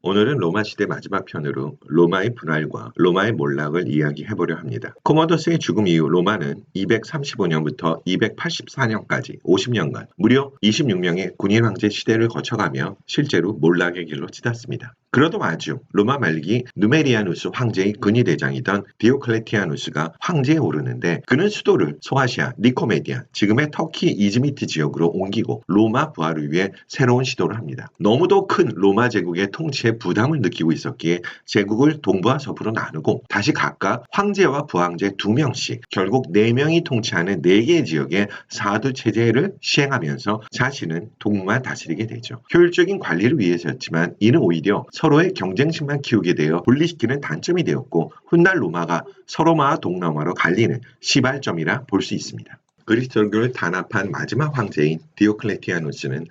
오늘은 로마 시대 마지막 편으로 로마의 분할과 로마의 몰락을 이야기해보려 합니다. 코모도스의 죽음 이후 로마는 235년부터 284년까지 50년간 무려 26명의 군인 황제 시대를 거쳐가며 실제로 몰락의 길로 치닫습니다. 그러던 와중 로마 말기 누메리아누스 황제의 근위대장이던 디오클레티아누스가 황제에 오르는데 그는 수도를 소아시아 니코메디아 지금의 터키 이즈미트 지역으로 옮기고 로마 부활을 위해 새로운 시도를 합니다. 너무도 큰 로마 제국의 통치에 부담을 느끼고 있었기에 제국을 동부와 서부로 나누고 다시 각각 황제와 부황제 두 명씩 결국 네 명이 통치하는 네 개의 지역의 사두 체제를 시행하면서 자신은 동부만 다스리게 되죠. 효율적인 관리를 위해서였지만 이는 오히려 서로의 경쟁심만 키우게 되어 분리시키는 단점이 되었고 훗날 로마가 서로마와 동로마로 갈리는 시발점이라 볼 수 있습니다. 그리스도교를 단합한 마지막 황제인 디오클레티아누스는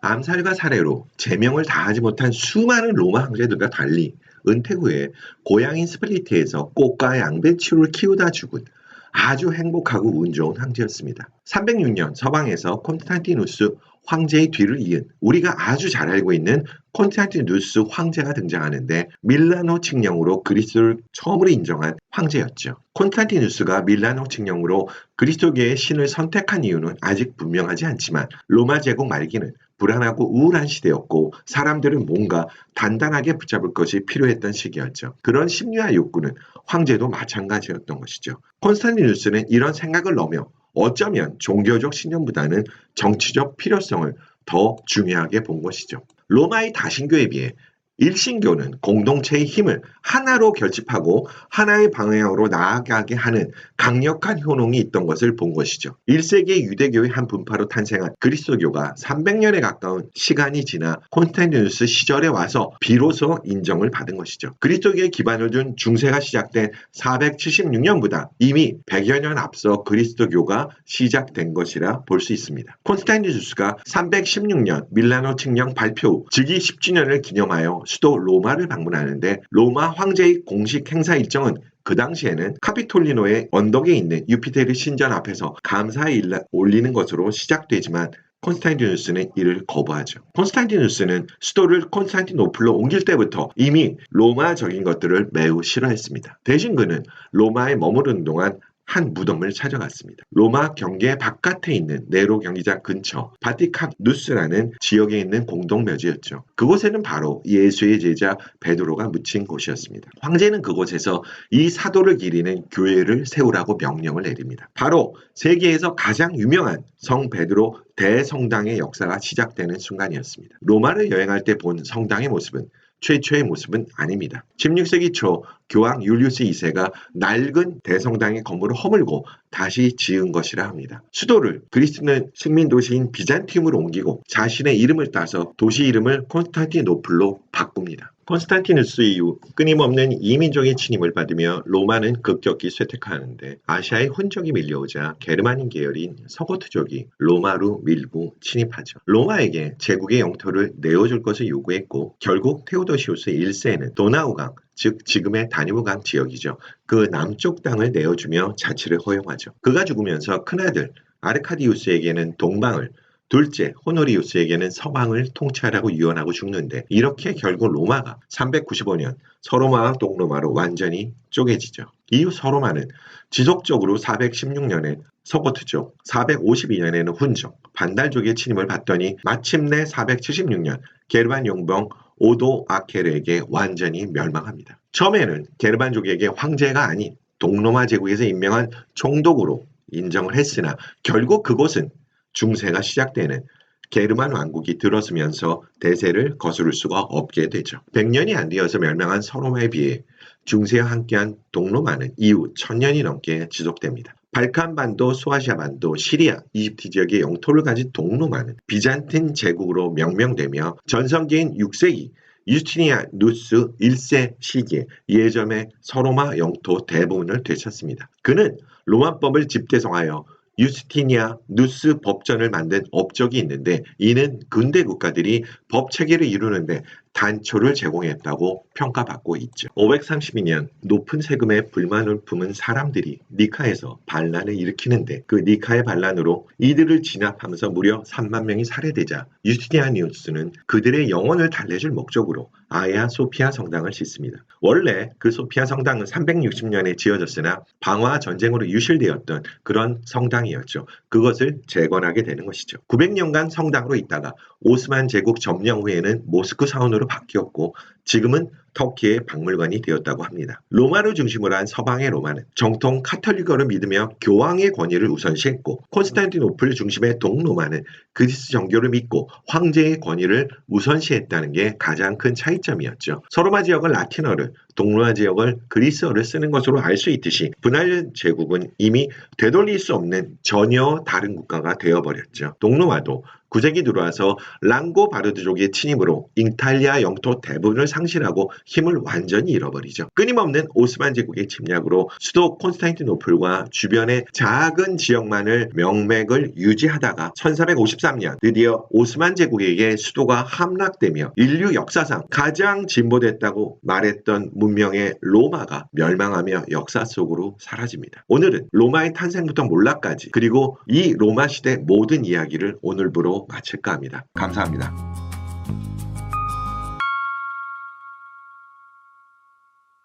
암살과 살해로 제명을 다하지 못한 수많은 로마 황제들과 달리 은퇴 후에 고향인 스플리트에서 꽃과 양배추를 키우다 죽은 아주 행복하고 운 좋은 황제였습니다. 306년 서방에서 콘스탄티누스 황제의 뒤를 이은 우리가 아주 잘 알고 있는 콘스탄티누스 황제가 등장하는데 밀라노 칙령으로 그리스도를 처음으로 인정한 황제였죠. 콘스탄티누스가 밀라노 칙령으로 그리스도계의 신을 선택한 이유는 아직 분명하지 않지만 로마 제국 말기는 불안하고 우울한 시대였고 사람들은 뭔가 단단하게 붙잡을 것이 필요했던 시기였죠. 그런 심리와 욕구는 황제도 마찬가지였던 것이죠. 콘스탄티누스는 이런 생각을 넣으며 어쩌면 종교적 신념보다는 정치적 필요성을 더 중요하게 본 것이죠. 로마의 다신교에 비해 일신교는 공동체의 힘을 하나로 결집하고 하나의 방향으로 나아가게 하는 강력한 효능이 있던 것을 본 것이죠. 1세기의 유대교의 한 분파로 탄생한 그리스도교가 300년에 가까운 시간이 지나 콘스탄티누스 시절에 와서 비로소 인정을 받은 것이죠. 그리스도교의 기반을 둔 중세가 시작된 476년보다 이미 100여 년 앞서 그리스도교가 시작된 것이라 볼 수 있습니다. 콘스탄티누스가 316년 밀라노 칙령 발표 후 즉위 10주년을 기념하여 수도 로마를 방문하는데 로마 황제의 공식 행사 일정은 그 당시에는 카피톨리노의 언덕에 있는 유피테르 신전 앞에서 감사의 일을 올리는 것으로 시작되지만 콘스탄티누스는 이를 거부하죠. 콘스탄티누스는 수도를 콘스탄티노플로 옮길 때부터 이미 로마적인 것들을 매우 싫어했습니다. 대신 그는 로마에 머무르는 동안 한 무덤을 찾아갔습니다. 로마 경계 바깥에 있는 네로 경기장 근처 바티카누스라는 지역에 있는 공동묘지였죠. 그곳에는 바로 예수의 제자 베드로가 묻힌 곳이었습니다. 황제는 그곳에서 이 사도를 기리는 교회를 세우라고 명령을 내립니다. 바로 세계에서 가장 유명한 성 베드로 대성당의 역사가 시작되는 순간이었습니다. 로마를 여행할 때 본 성당의 모습은 최초의 모습은 아닙니다. 16세기 초 교황 율리우스 2세가 낡은 대성당의 건물을 허물고 다시 지은 것이라 합니다. 수도를 그리스는 식민 도시인 비잔티움으로 옮기고 자신의 이름을 따서 도시 이름을 콘스탄티노플로 바꿉니다. 콘스탄티누스 이후 끊임없는 이민족의 침입을 받으며 로마는 급격히 쇠퇴하는데 아시아의 혼적이 밀려오자 게르만인 계열인 서고트족이 로마로 밀고 침입하죠. 로마에게 제국의 영토를 내어줄 것을 요구했고 결국 테오도시우스 1세는 도나우강 즉 지금의 다니우강 지역이죠. 그 남쪽 땅을 내어주며 자치를 허용하죠. 그가 죽으면서 큰아들 아르카디우스에게는 동방을 둘째, 호노리우스에게는 서방을 통치하라고 유언하고 죽는데 이렇게 결국 로마가 395년 서로마와 동로마로 완전히 쪼개지죠. 이후 서로마는 지속적으로 416년에 서고트족, 452년에는 훈족, 반달족의 침입을 받더니 마침내 476년 게르반 용병 오도 아케르에게 완전히 멸망합니다. 처음에는 게르반족에게 황제가 아닌 동로마 제국에서 임명한 총독으로 인정을 했으나 결국 그곳은 중세가 시작되는 게르만 왕국이 들어서면서 대세를 거스를 수가 없게 되죠. 100년이 안 되어서 멸망한 서로마에 비해 중세와 함께한 동로마는 이후 1000년이 넘게 지속됩니다. 발칸반도, 소아시아 반도, 시리아, 이집트 지역의 영토를 가진 동로마는 비잔틴 제국으로 명명되며 전성기인 6세기 유스티니아 누스 1세 시기에 예전의 서로마 영토 대부분을 되찾습니다. 그는 로마법을 집대성하여 유스티니아 누스 법전을 만든 업적이 있는데 이는 근대 국가들이 법 체계를 이루는데 단초를 제공했다고 평가받고 있죠. 532년 높은 세금에 불만을 품은 사람들이 니카에서 반란을 일으키는데 그 니카의 반란으로 이들을 진압하면서 무려 3만 명이 살해되자 유스티니아니우스는 그들의 영혼을 달래줄 목적으로 아야 소피아 성당을 짓습니다. 원래 그 소피아 성당은 360년에 지어졌으나 방화 전쟁으로 유실되었던 그런 성당이었죠. 그것을 재건하게 되는 것이죠. 900년간 성당으로 있다가 오스만 제국 점령 후에는 모스크 사원으로 바뀌었고 지금은 터키의 박물관이 되었다고 합니다. 로마를 중심으로 한 서방의 로마는 정통 카톨릭어를 믿으며 교황의 권위를 우선시했고 콘스탄티노플 중심의 동로마는 그리스 정교를 믿고 황제의 권위를 우선시했다는 게 가장 큰 차이점이었죠. 서로마 지역은 라틴어를 동로마 지역을 그리스어를 쓰는 것으로 알 수 있듯이 분할 제국은 이미 되돌릴 수 없는 전혀 다른 국가가 되어버렸죠. 동로마도 9세기 들어와서 랑고바르드족의 침입으로 이탈리아 영토 대부분을 상실하고 힘을 완전히 잃어버리죠. 끊임없는 오스만 제국의 침략으로 수도 콘스탄티노플과 주변의 작은 지역만을 명맥을 유지하다가 1353년 드디어 오스만 제국에게 수도가 함락되며 인류 역사상 가장 진보됐다고 말했던 문명의 로마가 멸망하며 역사 속으로 사라집니다. 오늘은 로마의 탄생부터 몰락까지 그리고 이 로마 시대 모든 이야기를 오늘부로 마칠까 합니다. 감사합니다.